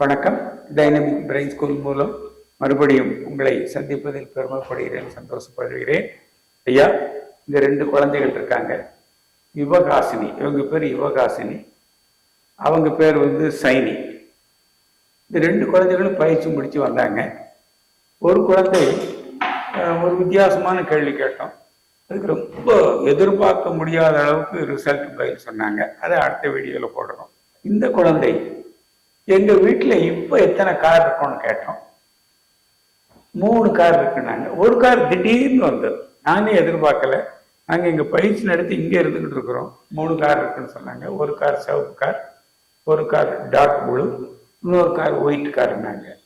வணக்கம். Dynamic brain school மூலம் மறுபடியும் உங்களை சந்திப்பதில் பெருமைப்படுகிறேன் சந்தோஷப்படுகிறேன். ஐயா இந்த ரெண்டு குழந்தைகள் இருக்காங்க. யுவகாசினி இவங்க பேர் யுவகாசினி அவங்க பேர் வந்து சைனி. இந்த ரெண்டு குழந்தைகளும் பயிற்சி முடித்து வந்தாங்க. ஒரு குழந்தை ஒரு வித்தியாசமான கேள்வி கேட்டோம். அதுக்கு ரொம்ப எதிர்பார்க்க முடியாத அளவுக்கு ரிசல்ட் பதில் சொன்னாங்க. அதை அடுத்த வீடியோவில் போடுறோம். இந்த குழந்தை எங்க வீட்டுல இப்ப எத்தனை கார் இருக்கும்னு கேட்டோம். மூணு கார் இருக்குன்னாங்க. ஒரு கார் திடீர்னு வந்தது நானே எதிர்பார்க்கல. நாங்க இங்க பயிற்சி நடத்தி இங்க இருந்துகிட்டு இருக்கிறோம். மூணு கார் இருக்குன்னு சொன்னாங்க. ஒரு கார் சிவப்பு கார் ஒரு கார் டார்க் ப்ளூ இன்னொரு கார் ஒயிட் கார்னாங்க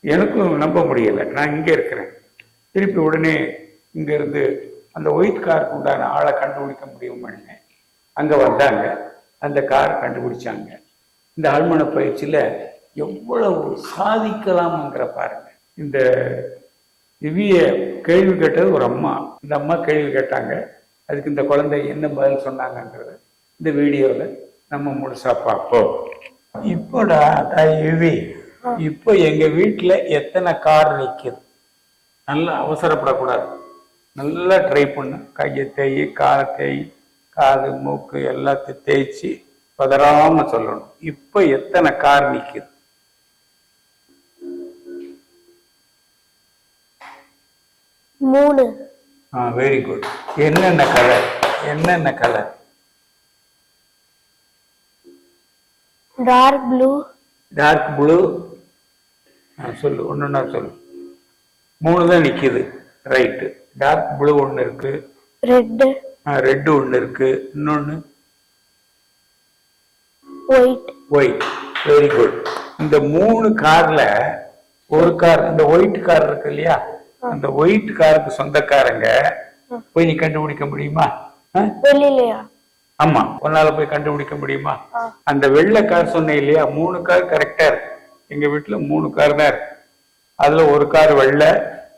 எனக்கும் நம்ப முடியல. நான் இங்க இருக்கிறேன். திருப்பி உடனே இங்க இருந்து அந்த ஒயிட் காருக்கு உண்டான ஆளை கண்டுபிடிக்க முடியுமான்னு அங்க வந்தாங்க. அந்த கார் கண்டுபிடிச்சாங்க. இந்த ஆழ்மன பயிற்சியில எவ்வளவு சாதிக்கலாம்ங்கிற பாருங்க. இந்த திவ்ய கேள்வி கேட்டது ஒரு அம்மா. இந்த அம்மா கேள்வி கேட்டாங்க. அதுக்கு இந்த குழந்தை என்ன பதில் சொன்னாங்கன்றது இந்த வீடியோவில் நம்ம முழுசா பார்ப்போம். இப்போடா தாய் யுவி இப்போ எங்க வீட்டுல எத்தனை கார் நிற்கிது நல்லா அவசரப்படக்கூடாது. நல்லா ட்ரை பண்ணு. கையை தேய் காலை தேய் காது மூக்கு எல்லாத்தையும் தேய்ச்சி பதறாம சொல்லணும். இப்ப எத்தனை கார் நிக்குது? மூணு. ஆ வெரி குட் என்னென்ன கலர் என்னென்ன colour dark blue dark blue சொல்லு ஒன்றுன்னா சொல்லு. மூணு தான் நிக்குது. ரைட்டு டார்க் ப்ளூ ஒன்று இருக்கு. ரெட் ரெட்டு ஒன்று இருக்கு. இன்னொன்று ஒயிட் ஒயிட் வெரி குட் இந்த மூணு கார்ல ஒரு கார் இந்த ஒயிட் கார் இருக்கு இல்லையா? அந்த ஒயிட் காருக்கு சொந்தக்காரங்க போய் நீ கண்டுபிடிக்க முடியுமா? ஆமா. உன்னால போய் கண்டுபிடிக்க முடியுமா. அந்த வெள்ளை கார் சொன்னேன் இல்லையா? மூணு கார் கரெக்டா இருக்கு. எங்க வீட்டுல மூணு கார் தான் இருக்கு. அதுல ஒரு கார் வெள்ளை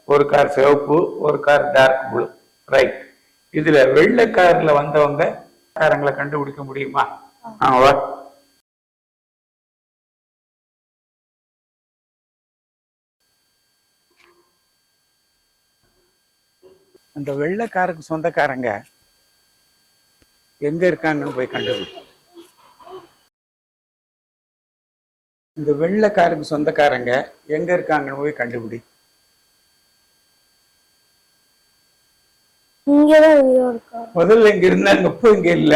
ஒரு கார் சிவப்பு ஒரு கார் டார்க் ப்ளூ ரைட் இதுல வெள்ளை கார்ல வந்தவங்க காரங்களை கண்டுபிடிக்க முடியுமா? ஆ. அந்த வெள்ளைக்காருக்கு சொந்தக்காரங்க எங்க இருக்காங்கன்னு போய் கண்டுபிடி. இந்த வெள்ளைக்காருக்கு சொந்தக்காரங்க எங்க இருக்காங்கன்னு போய் கண்டுபிடி. முதல்ல இங்க இருந்தாங்க இப்போ இங்க இல்ல.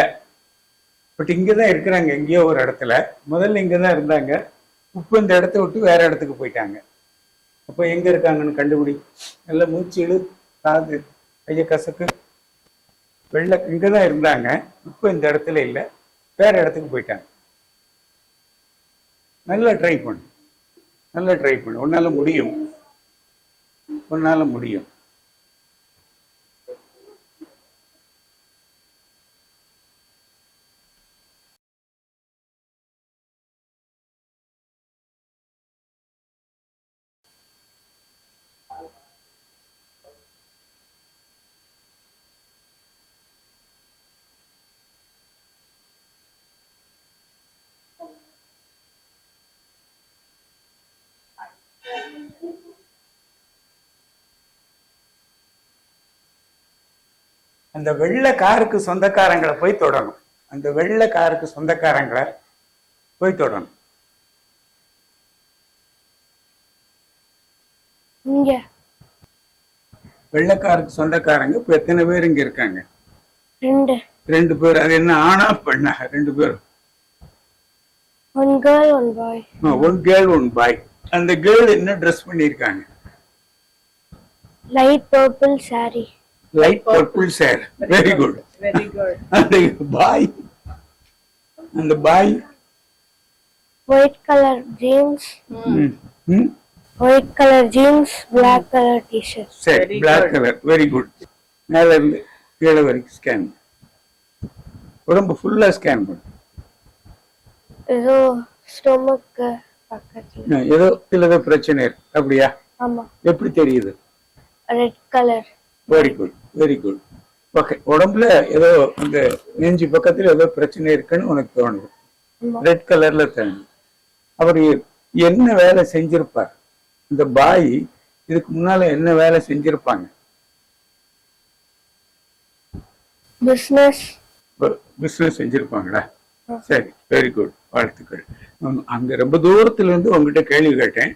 பட் இங்கதான் இருக்கிறாங்க எங்கேயோ ஒரு இடத்துல. முதல்ல இங்கதான் இருந்தாங்க இப்போ இந்த இடத்த விட்டு வேற இடத்துக்கு போயிட்டாங்க. அப்போ எங்க இருக்காங்கன்னு கண்டுபிடி. நல்லா மூச்சு இழு காது கைய கசக்கு. வெள்ளை இங்கதான் இருந்தாங்க. இப்போ இந்த இடத்துல இல்ல. வேற இடத்துக்கு போயிட்டாங்க. நல்லா ட்ரை பண்ணு. நல்லா ட்ரை பண்ணு. உன்னால முடியும். உன்னால முடியும். அந்த வெள்ளை காருக்கு சொந்தக்காரங்களை போய் தொடணும். அந்த வெள்ளை காருக்கு சொந்தக்காரங்களை போய் தொடணும். இங்க. வெள்ளைக்காருக்கு சொந்தக்காரங்க இப்ப எத்தனை பேர் இங்க இருக்காங்க? ரெண்டு. ரெண்டு பேர். அது என்ன ஆனா பெண்ணா? ரெண்டு பேர் one girl one boy one girl one boy அந்த கேர்ள் என்ன ட்ரெஸ் பண்ணியிருக்காங்க? Light purple saree. Light purple சேர் வெரி குட் Very good. அந்த பாய் அந்த boy white colour jeans white colour jeans black colour T-shirt சரி பிளாக். கலர் வெரி குட் மேல இருந்து கீழே வரைக்கும் ஸ்கேன் உடம்பு ஃபுல்லா ஸ்கேன் பண்ணு. ஏதோ ஸ்டொமக்கு ஏதோ சிலதோ பிரச்சனை இருக்கு. அப்படியா? எப்படி தெரியுது? Red colour very good very good okay உடம்புல ஏதோ அந்த நெஞ்சு பக்கத்துல ஏதோ பிரச்சனை இருக்குன்னு உனக்கு தோணுது. ரெட் கலர்ல தோணுது. அப்புறம் என்ன வேலை செஞ்சிருப்பார்? இந்த பாய் இதுக்கு முன்னால என்ன வேலை செஞ்சிருப்பாங்க? Business, பிசினஸ் செஞ்சிருப்பாங்களா? சரி வெரி குட் வாழ்த்துக்கள். அங்க ரொம்ப தூரத்துல இருந்து உங்ககிட்ட கேள்வி கேட்டேன்.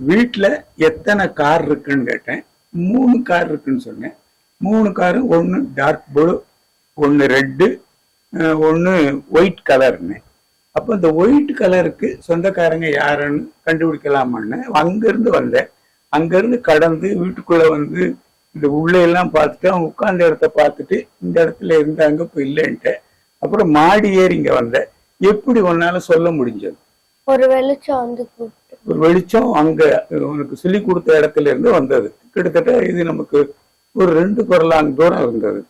வீட்டுல எத்தனை கார் இருக்குன்னு கேட்டேன். மூணு கார் இருக்குன்னு சொன்னேன். மூணு காரு ஒன்னு டார்க் ப்ளூ ஒன்னு ரெட்டு ஒன்னு ஒயிட் கலர்னு அப்போ இந்த ஒயிட் கலருக்கு சொந்தக்காரங்க யாருன்னு கண்டுபிடிக்கலாமான்னு அங்கிருந்து வந்தேன். அங்கிருந்து கடந்து வீட்டுக்குள்ள வந்து இந்த உள்ளே எல்லாம் பார்த்துட்டு அவங்க உட்கார்ந்த இடத்த பார்த்துட்டு இந்த இடத்துல இருந்தாங்க இப்போ இல்லைன்ட்டு. அப்புறம் மாடி ஏறி இங்க வந்தேன் எப்படி உன்னால சொல்ல முடிஞ்சது? ஒரு வெளிச்சம் வந்து கூப்பிட்டு. ஒரு வெளிச்சம் அங்க உனக்கு சொல்லி கொடுத்த இடத்துல இருந்து வந்தது. கிட்டத்தட்ட இது நமக்கு ஒரு ரெண்டு குரலாங் தூரம் இருந்தது.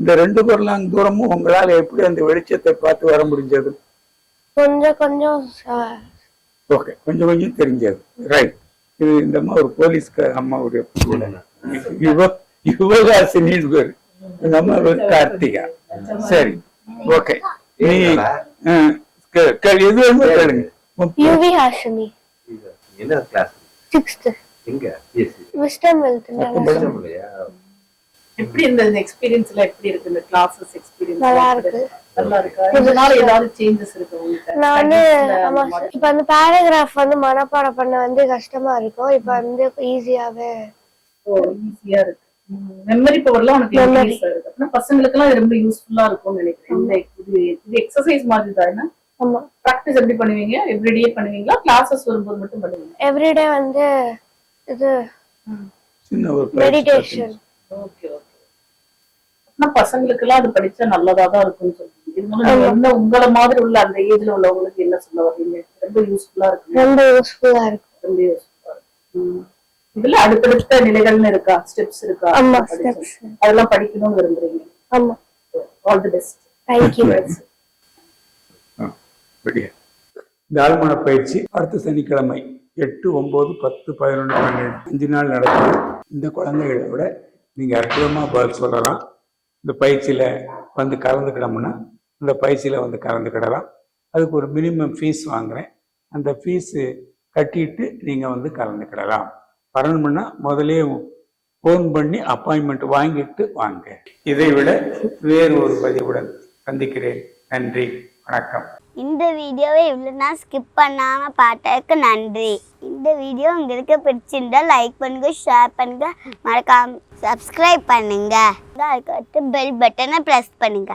இந்த ரெண்டு குரலாங் தூரமும் உங்களால எப்படி அந்த வெளிச்சத்தை பார்த்து வர முடிஞ்சது? கொஞ்சம் கொஞ்சம் ஓகே கொஞ்சம் கொஞ்சம் தெரிஞ்சது. ரைட் இது இந்த அம்மா ஒரு போலீஸ்க்கு அம்மாவுடைய யுவ யுவகாசினின்னு பேரு. இந்த அம்மா கார்த்திகா. சரி. ஓகே நீ அஹ், கே- கே- எது வேணுமோ கேளுங்க. யுவி ஹாஷினி இது என்ன கிளாஸ் சிக்ஸ்த் எங்க? பிஎஸ்சி விஸ்டம் வெல்த் இல்லையா? எப்படி இந்த எக்ஸ்பீரியன்ஸ்ல எப்படி இருக்கு? இந்த கிளாஸஸ் எக்ஸ்பீரியன்ஸ் நல்லா இருக்கு. நல்லா இருக்கா? இதனால ஏதாவது சேஞ்சஸ் இருக்கு உங்களுக்கு நான்? இப்ப அந்த பேராகிராஃப் வந்து மனப்பாடம் பண்ண வந்து கஷ்டமா இருக்கும். இப்ப வந்து ஈஸியாவே ஈஸியா இருக்கு. மெமரி பவர்லாம் உனக்கு. இன்க்ரீஸ் ஆகுது. அப்படின்னா பசங்களுக்கு எல்லாம் இது ரொம்ப யூஸ்ஃபுல்லா இருக்கும்னு நினைக்கிறேன். இந்த இது இது எக்ஸசைஸ் மாதிரி தான். ஆமா. ப்ராக்டிஸ் எப்படி பண்ணுவீங்க? எவ்ரிடே பண்ணுவீங்களா? கிளாஸஸ் வரும்போது மட்டும் பண்ணுவீங்க எவ்ரிடே வந்து இது சின்ன ஒரு மெடிடேஷன் ஓகே ஓகே ஆனா பசங்களுக்கு எல்லாம் அது படிச்சா நல்லதா தான் இருக்கும்னு சொல்றீங்க. இருந்தாலும் என்ன உங்கள மாதிரி உள்ள அந்த ஏஜ்ல உள்ளவங்களுக்கு என்ன சொல்ல வர்றீங்க? ரொம்ப யூஸ்ஃபுல்லா இருக்கு. ரொம்ப யூஸ்ஃபுல்லா இருக்கு. ரொம்ப ஆ இருக்கு. இதுல அடுத்தடுத்த நிலைகள்னு இருக்கா? ஸ்டெப்ஸ் இருக்கா? ஆமா, steps. அதெல்லாம் படிக்கணும்னு விரும்புறீங்க. ஆமா. ஆல் தி பெஸ்ட் அப்படியே இந்த ஆழ்மன பயிற்சி அடுத்த சனிக்கிழமை எட்டு ஒன்பது பத்து பதினொன்று பன்னெண்டு அஞ்சு நாள் நடக்குது இந்த குழந்தைகளை விட நீங்க அற்புதமா பதில் சொல்லலாம். இந்த பயிற்சியில வந்து கலந்துக்கிடோம்னா இந்த பயிற்சியில வந்து கலந்துக்கிடலாம். அதுக்கு ஒரு மினிமம் ஃபீஸ் வாங்குறேன். அந்த ஃபீஸு கட்டிட்டு நீங்க வந்து கலந்துக்கிடலாம். வரணும்னா முதலே ஃபோன் பண்ணி அப்பாயின்மெண்ட் வாங்கிட்டு வாங்க. இதை விட வேறு ஒரு பதிவுடன் சந்திக்கிறேன். நன்றி. வணக்கம். இந்த வீடியோவை இவ்வளோனா ஸ்கிப் பண்ணாமல் பார்த்ததுக்கு நன்றி. இந்த வீடியோ உங்களுக்கு பிடிச்சிருந்தா லைக் பண்ணுங்க ஷேர் பண்ணுங்க. மறக்காம சப்ஸ்கிரைப் பண்ணுங்க. அதுக்கடுத்து பெல் பட்டனை ப்ரெஸ் பண்ணுங்க.